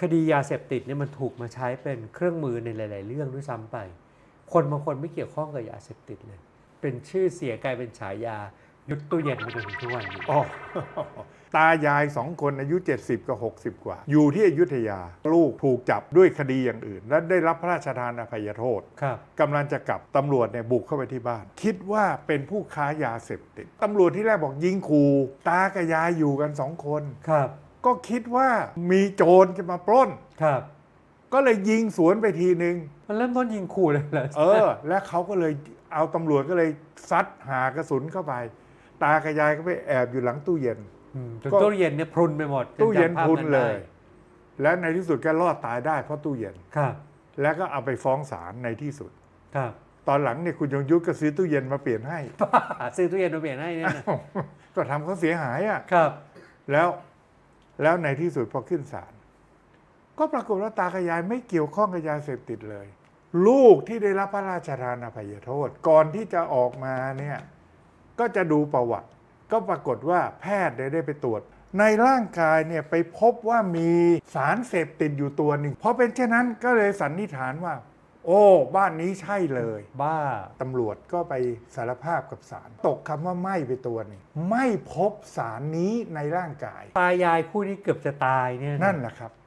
คดียาเสพติดเนี่ยมันถูกมาใช้เป็นเครื่องมือในหลาย ๆ เรื่องด้วยซ้ำไป คนบางคนไม่เกี่ยวข้องกับยาเสพติดเลย เป็นชื่อเสียงกลายเป็นฉายายุดตู้เย็นมาจนถึงทุกวันนี้อ๋อตายายสองคนอายุ 70 กับ 60 กว่า อยู่ที่อยุธยา ลูกถูกจับด้วยคดีอย่างอื่น และได้รับพระราชทานอภัยโทษครับกำลังจะกลับตำรวจเนี่ยบุกเข้าไปที่บ้าน คิดว่าเป็นผู้ค้ายาเสพติดตำรวจที่แรกบอกยิงขู่ตากับยายอยู่กันสองคนครับ ก็คิดว่ามีโจรจะมาปล้น ครับ ก็เลยยิงสวนไปทีนึง มันเริ่มต้นยิงขู่เลยเหรอเออ และเขาก็เลยเอาตำรวจก็เลยซัดหากระสุนเข้าไป ตากับยายก็ไปแอบอยู่หลังตู้เย็น มจนก็ ตู้เย็นเนี่ยพรุนไปหมดจตู้เย็นจำภาพพรุนเลยได้และในที่สุดก็รอดตายได้เพราะตู้เย็น ครับ แล้วก็เอาไปฟ้องศาลในที่สุด ครับตอนหลังเนี่ยคุณยงยุทธก็ซื้อตู้เย็นมาเปลี่ยนให้ ซื้อตู้เย็นมาเปลี่ยนให้เนี่ยนะก็ทำเขาเสียหายอะ ครับ แล้ว แล้วในที่สุดพอขึ้นศาลก็ปรากฏว่าตากับยายไม่เกี่ยวข้องกับยาเสพติดเลย ลูกที่ได้รับพระราชทานอภัยโทษ ก่อนที่จะออกมาเนี่ยก็จะดูประวัติ ก็ปรากฏว่าแพทย์ได้ได้ไปตรวจ ในร่างกายเนี่ยไปพบว่ามีสารเสพติดอยู่ตัวหนึ่งเพราะเป็นเช่นนั้นก็เลยสันนิษฐานว่า โอ้ บ้านนี้ใช่เลย บ้า ตำรวจก็ไปสารภาพกับศาลตกคำว่าไม่ไปตัวหนึงไม่พบสารนี้ในร่างกาย ตายายคู่นี้เกือบจะตายเนี่ยะ นั่นแหละครับ